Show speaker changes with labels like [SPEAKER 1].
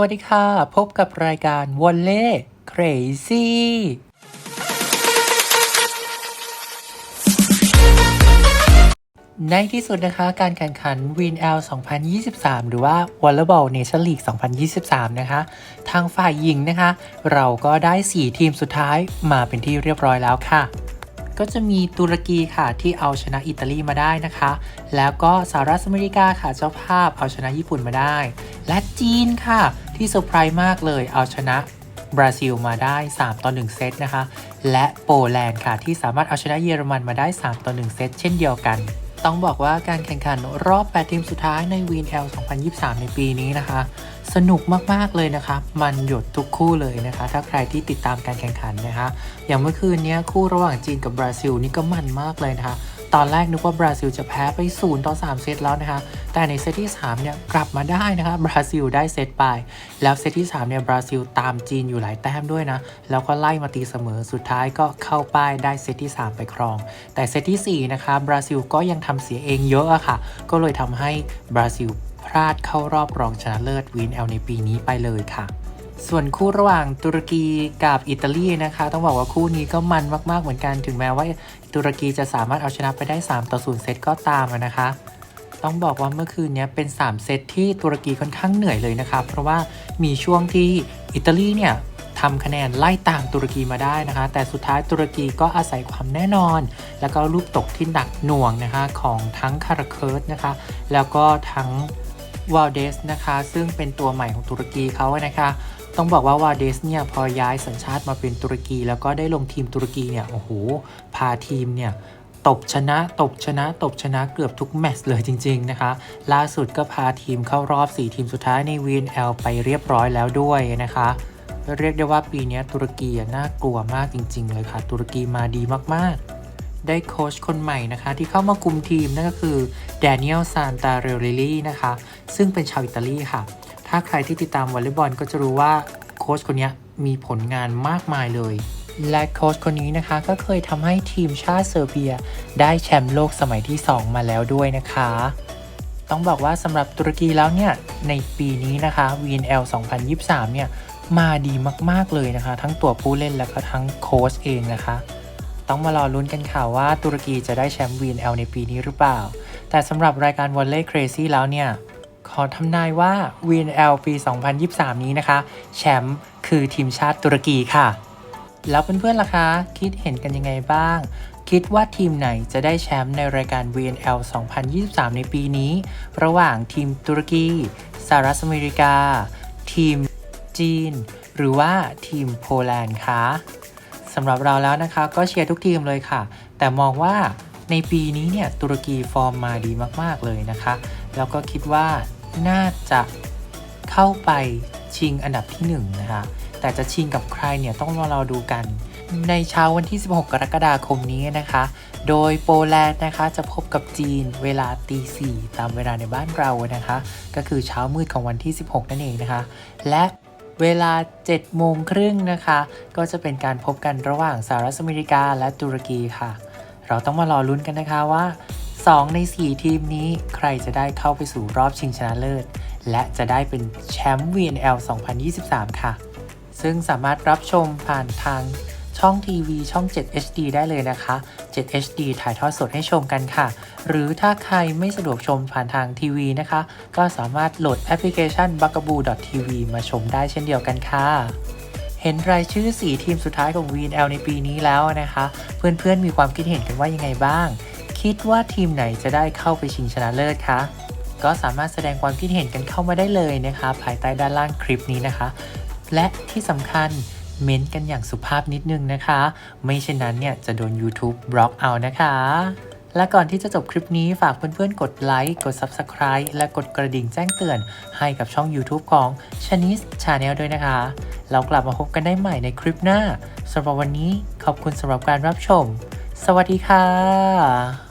[SPEAKER 1] วัสดีค่ะ พบกับรายการวอลเล่เครซี่ในที่สุดนะคะ การแข่งขัน Win L 2023 หรือว่า Volleyball Nation League 2023 นะคะ ทางฝ่ายหญิงนะคะ เราก็ได้ 4 ทีมสุดท้ายมาเป็นที่เรียบร้อยแล้วค่ะ ก็จะมีตุรกีค่ะที่เอาชนะอิตาลีมาได้นะคะ แล้วก็สหรัฐอเมริกาค่ะเจ้าภาพเอาชนะญี่ปุ่นมาได้ และจีนค่ะ ที่เซอร์ไพรส์มากเลยเอาชนะบราซิลมาได้ 3 ต่อ 1 เซตนะคะ และโปแลนด์ค่ะ ที่สามารถเอาชนะเยอรมันมาได้ 3 ต่อ 1 เซตเช่นเดียวกัน ต้องบอกว่าการแข่งขันรอบ 8 ทีมสุดท้ายใน Win L 2023 ในปีนี้นะคะ สนุกมาก ๆ เลยนะคะ มันหยดทุกคู่เลยนะคะ ถ้าใครที่ติดตามการแข่งขันนะคะ อย่างเมื่อคืนนี้คู่ระหว่างจีนกับบราซิลนี่ก็มันมากเลยนะคะ ตอนแรกนึกว่าบราซิลจะแพ้ไป 0 ต่อ 3 เซตแล้วนะคะ แต่ในเซตที่3เนี่ยกลับมาได้นะคะบบราซิลได้เซตไป แล้วเซตที่3เนี่ยบราซิลตามจีนอยู่หลายแต้มด้วยนะ แล้วก็ไล่มาตีเสมอสุดท้ายก็เข้าป้ายได้เซตที่ 3 ไปครอง แต่เซตที่4นะคะบราซิลก็ยังทำเสียเองเยอะอะค่ะ ก็เลยทำให้บราซิลพลาดเข้ารอบรองชนะเลิศวินแอลในปีนี้ไปเลยค่ะส่วนคู่ระหว่างตุรกีกับอิตาลีนะคะ ต้องบอกว่าคู่นี้ก็มันมาก ๆ เหมือนกัน ถึงแม้ว่าตุรกีจะสามารถเอาชนะไปได้ 3 ต่อ 0 เซตก็ตามนะคะ ต้องบอกว่าเมื่อคืนนี้เป็น 3 เซตที่ตุรกีค่อนข้างเหนื่อยเลยนะคะเพราะว่ามีช่วงที่อิตาลีเนี่ยทำคะแนนไล่ตามตุรกีมาได้นะคะ แต่สุดท้ายตุรกีก็อาศัยความแน่นอน แล้วก็ลูกตกที่หนักหน่วงนะคะ ของทั้งคาราเคิร์สนะคะ แล้วก็ทั้งวาลเดสนะคะ ซึ่งเป็นตัวใหม่ของตุรกีเขานะคะต้องบอกว่าวาเดสเนี่ยพอย้ายสัญชาติมาเป็นตุรกี แล้วก็ได้ลงทีมตุรกีเนี่ยโอ้โหพาทีมเนี่ย ตบชนะ ตบชนะ ตบชนะเกือบทุกแมตช์เลยจริง ๆ นะคะ ล่าสุดก็พาทีมเข้ารอบ 4 ทีมสุดท้ายใน VNL ไปเรียบร้อยแล้วด้วยนะคะ เรียกได้ว่าปีนี้ตุรกีน่ากลัวมากจริง ๆ เลยค่ะ ตุรกีมาดีมากๆได้โค้ชคนใหม่นะคะ ที่เข้ามาคุมทีมนั่นก็คือแดเนียลซานตาเรลลี่นะคะ ซึ่งเป็นชาวอิตาลีค่ะ ถ้าใครที่ติดตามวอลเลย์บอลก็จะรู้ว่าโค้ชคนนี้มีผลงานมากมายเลย และโค้ชคนนี้นะคะก็เคยทำให้ทีมชาติเซอร์เบีย ได้แชมป์โลกสมัยที่ 2 มาแล้วด้วยนะคะ ต้องบอกว่าสำหรับตุรกีแล้วเนี่ย ในปีนี้นะคะ VNL 2023 เนี่ย มาดีมากๆเลยนะคะ ทั้งตัวผู้เล่นและก็ทั้งโค้ชเองนะคะต้องมารอลุ้นกันค่ะว่าตุรกีจะได้แชมป์ VNL ในปีนี้หรือเปล่า แต่สำหรับรายการ Volley Crazy แล้วเนี่ย ขอทำนายว่า VNL ปี 2023 นี้นะคะ แชมป์คือทีมชาติตุรกีค่ะ แล้วเพื่อนๆล่ะคะ คิดเห็นกันยังไงบ้าง คิดว่าทีมไหนจะได้แชมป์ในรายการ VNL 2023 ในปีนี้ ระหว่างทีมตุรกีสหรัฐอเมริกา ทีมจีน หรือว่าทีมโปแลนด์คะสำหรับเราแล้วนะคะ ก็เชียร์ทุกทีมเลยค่ะ แต่มองว่าในปีนี้เนี่ยตุรกีฟอร์มมาดีมากๆเลยนะคะ แล้วก็คิดว่าน่าจะเข้าไปชิงอันดับที่1นะคะ แต่จะชิงกับใครเนี่ยต้องรอเราดูกัน ในเช้าวันที่ 16 กรกฎาคมนี้นะคะ โดยโปแลนด์นะคะจะพบกับจีนเวลาตีสี่ตามเวลาในบ้านเรานะคะ ก็คือเช้ามืดของวันที่ 16 นั่นเองนะคะ และเวลา7โมงครึ่งนะคะ ก็จะเป็นการพบกันระหว่างสหรัฐอเมริกาและตุรกีค่ะ เราต้องมารอลุ้นกันนะคะว่า 2 ใน 4 ทีมนี้ใครจะได้เข้าไปสู่รอบชิงชนะเลิศ และจะได้เป็นแชมป์ VNL 2023 ค่ะ ซึ่งสามารถรับชมผ่านทางช่องทีวีช่อง 7 HD ได้เลยนะคะ 7 HD ถ่ายทอดสดให้ชมกันค่ะ หรือถ้าใครไม่สะดวกชมผ่านทางทีวีนะคะ ก็สามารถโหลดแอปพลิเคชัน b u g a b o o TV มาชมได้เช่นเดียวกันค่ะ เห็นรายชื่อ 4 ทีมสุดท้ายของ VNL ในปีนี้แล้วนะคะ เพื่อนๆมีความคิดเห็นกันว่ายังไงบ้าง คิดว่าทีมไหนจะได้เข้าไปชิงชนะเลิศคะก็สามารถแสดงความคิดเห็นกันเข้ามาได้เลยนะคะ ภายใต้ด้านล่างคลิปนี้นะคะ และที่สำคัญเม้นต์กันอย่างสุภาพนิดนึงนะคะ ไม่เช่นนั้นเนี่ยจะโดน YouTube บล็อกเอานะคะ และก่อนที่จะจบคลิปนี้ฝากเพื่อนๆ กดไลค์ กด Subscribe และกดกระดิ่งแจ้งเตือน ให้กับช่อง YouTube ของ c h a n i s Channel ด้วยนะคะ เรากลับมาพบกันได้ใหม่ในคลิปหน้าสำหรับวันนี้ขอบคุณสำหรับการรับชม สวัสดีค่ะ